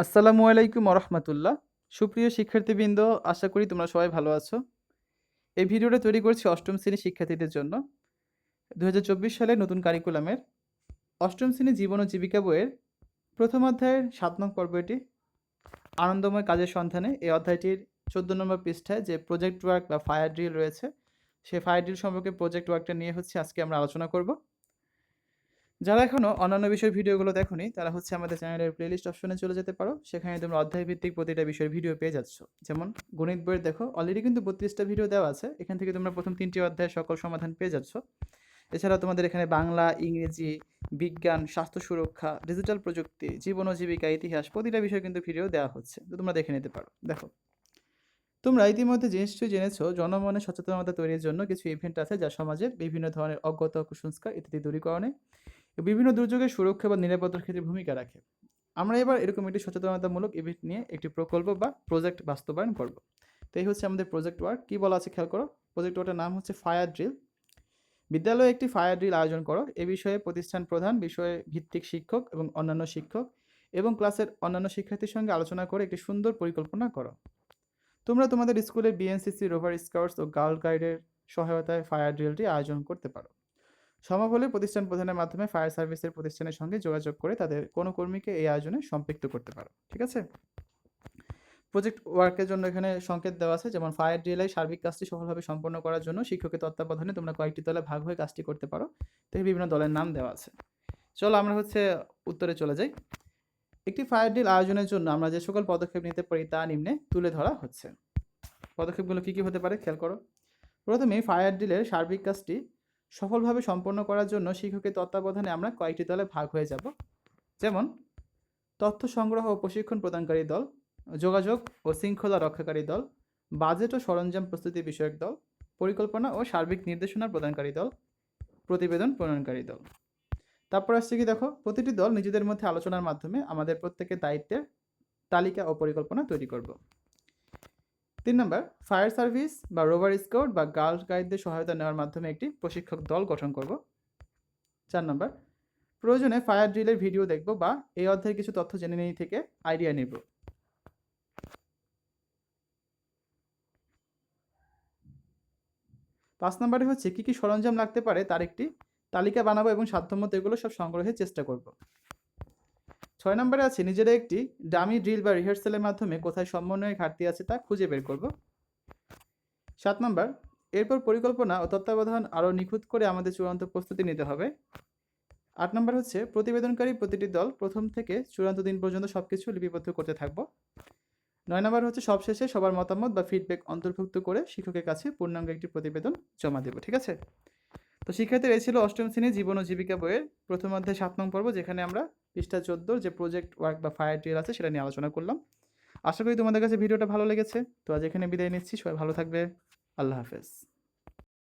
আসসালামু আলাইকুম রহমতুল্লাহ সুপ্রিয় শিক্ষার্থীবৃন্দ, আশা করি তোমরা সবাই ভালো আছো। এই ভিডিওটা তৈরি করছি অষ্টম শ্রেণির শিক্ষার্থীদের জন্য। দু হাজার চব্বিশ সালে নতুন কারিকুলামের অষ্টম শ্রেণি জীবন ও জীবিকা বইয়ের প্রথম অধ্যায়ের সাত নং পর্ব এটি আনন্দময় কাজের সন্ধানে এই অধ্যায়টির চোদ্দ নম্বর পৃষ্ঠায় যে প্রজেক্ট ওয়ার্ক বা ফায়ার ড্রিল রয়েছে, সেই ফায়ার ড্রিল সম্পর্কে প্রজেক্ট ওয়ার্কটা নিয়ে হচ্ছে আজকে আমরা আলোচনা করব। যারা এখনও অন্যান্য বিষয়ের ভিডিওগুলো দেখোনি, তারা হচ্ছে আমাদের চ্যানেলের প্লেলিস্ট অপশনে চলে যেতে পারো। সেখানে তোমরা অধ্যায় ভিত্তিক প্রতিটা বিষয়ের ভিডিও পেয়ে যাচ্ছ। যেমন গণিত বইয়ের দেখো অলরেডি কিন্তু বত্রিশটা ভিডিও দেওয়া আছে। এখান থেকে তোমরা প্রথম তিনটি অধ্যায়ের সকল সমাধান পেয়ে যাচ্ছ। এছাড়া তোমাদের এখানে বাংলা, ইংরেজি, বিজ্ঞান, স্বাস্থ্য সুরক্ষা ডিজিটাল প্রযুক্তি, জীবন ও জীবিকা, ইতিহাস প্রতিটা বিষয়ে কিন্তু ভিডিও দেওয়া হচ্ছে। তো তোমরা দেখে নিতে পারো। দেখো, তোমরা ইতিমধ্যে নিশ্চয়ই জেনেছো, জনমনে সচেতনতা তৈরির জন্য কিছু ইভেন্ট আছে যা সমাজে বিভিন্ন ধরনের অজ্ঞতা, কুসংস্কার ইত্যাদি দূরীকরণে বিভিন্ন দুর্যোগের সুরক্ষা বা নিরাপত্তার ক্ষেত্রে ভূমিকা রাখে। আমরা এবার এরকম একটি সচেতনতামূলক ইভেন্ট নিয়ে একটি প্রকল্প বা প্রজেক্ট বাস্তবায়ন করব। তো এই হচ্ছে আমাদের প্রজেক্ট ওয়ার্ক কী বলা আছে খেয়াল করো? প্রজেক্ট ওয়ার্কের নাম হচ্ছে ফায়ার ড্রিল বিদ্যালয়ে একটি ফায়ার ড্রিল আয়োজন করো। এ বিষয়ে প্রতিষ্ঠান প্রধান, বিষয়ে ভিত্তিক শিক্ষক এবং অন্যান্য শিক্ষক এবং ক্লাসের অন্যান্য শিক্ষার্থীর সঙ্গে আলোচনা করে একটি সুন্দর পরিকল্পনা করো। তোমরা তোমাদের স্কুলে বিএনসিসি রোভার স্কাউটস ও গার্ল গাইডের সহায়তায় ফায়ার ড্রিলটি আয়োজন করতে পারো। সম্ভব হলে প্রতিষ্ঠান প্রধানের মাধ্যমে ফায়ার সার্ভিসের প্রতিষ্ঠানের সঙ্গে যোগাযোগ করে তাদের কোনো কর্মীকে এই আয়োজনে সম্পৃক্ত করতে পারো, ঠিক আছে? প্রজেক্ট ওয়ার্কের জন্য এখানে সংকেত দেওয়া আছে, যেমন ফায়ার ড্রিলাই সার্বিক কাজটি সফলভাবে সম্পন্ন করার জন্য শিক্ষকের তত্ত্বাবধানে তোমরা কয়েকটি দলে ভাগ হয়ে কাজটি করতে পারো। তো বিভিন্ন দলের নাম দেওয়া আছে। চলো আমরা হচ্ছে উত্তরে চলে যাই। একটি ফায়ার ড্রিল আয়োজনের জন্য আমরা যে সকল পদক্ষেপ নিতে পারি তা নিম্নে তুলে ধরা হচ্ছে। পদক্ষেপগুলো কী কী হতে পারে খেয়াল করো। প্রথমে ফায়ার ড্রিলের সার্বিক কাজটি সফলভাবে সম্পন্ন করার জন্য শিক্ষকের তত্ত্বাবধানে আমরা কয়েকটি দলে ভাগ হয়ে যাব। যেমন, তথ্য সংগ্রহ ও প্রশিক্ষণ প্রদানকারী দল, যোগাযোগ ও শৃঙ্খলা রক্ষাকারী দল, বাজেট ও সরঞ্জাম প্রস্তুতি বিষয়ক দল, পরিকল্পনা ও সার্বিক নির্দেশনা প্রদানকারী দল, প্রতিবেদন প্রণয়নকারী দল। তারপর আসছে কি দেখো, প্রতিটি দল নিজেদের মধ্যে আলোচনার মাধ্যমে আমাদের প্রত্যেকের দায়িত্বের তালিকা ও পরিকল্পনা তৈরি করব। তিন নম্বর, ফায়ার সার্ভিস বা রোভার স্কাউট বা গার্লস গাইডদের সহায়তা নেওয়ার মাধ্যমে একটি প্রশিক্ষক দল গঠন করব। চার নম্বর, প্রয়োজনে ফায়ার ড্রিলের ভিডিও দেখব বা এই অধ্যায়ের কিছু তথ্য জেনে নিয়ে থেকে আইডিয়া নেব। পাঁচ নম্বরে হচ্ছে, কী কী সরঞ্জাম লাগতে পারে তার একটি তালিকা বানাবো এবং সাধ্যমতো এগুলো সব সংগ্রহের চেষ্টা করব। ছয় নম্বরে আছে। নিজেরা একটি ডামি ড্রিল বা রিহার্সালের মাধ্যমে কোথায় সমন্বয়ে ঘাটতি আছে তা খুঁজে বের করব। সাত নম্বর, এরপর পরিকল্পনা ও তত্ত্বাবধান আরও নিখুঁত করে আমাদের চূড়ান্ত প্রস্তুতি নিতে হবে। আট নম্বর হচ্ছে, প্রতিবেদনকারী প্রতিটি দল প্রথম থেকে চূড়ান্ত দিন পর্যন্ত সব কিছু লিপিবদ্ধ করতে থাকব। নয় নম্বর হচ্ছে, সবশেষে সবার মতামত বা ফিডব্যাক অন্তর্ভুক্ত করে শিক্ষকের কাছে পূর্ণাঙ্গ একটি প্রতিবেদন জমা দেব, ঠিক আছে? তো শিক্ষার্থীর এই ছিল অষ্টম শ্রেণি জীবন ও জীবিকা বইয়ের প্রথম অধ্যায়, সাত নং পর্ব, যেখানে আমরা পৃষ্ঠা চোদ্দোর যে প্রজেক্ট ওয়ার্ক বা ফায়ার ট্রিয়াল আছে সেটা নিয়ে আলোচনা করলাম। আশা করি তোমাদের কাছে ভিডিওটা ভালো লেগেছে। তো আজ এখানে বিদায় নিচ্ছি। সবাই ভালো থাকবে। আল্লাহ হাফেজ।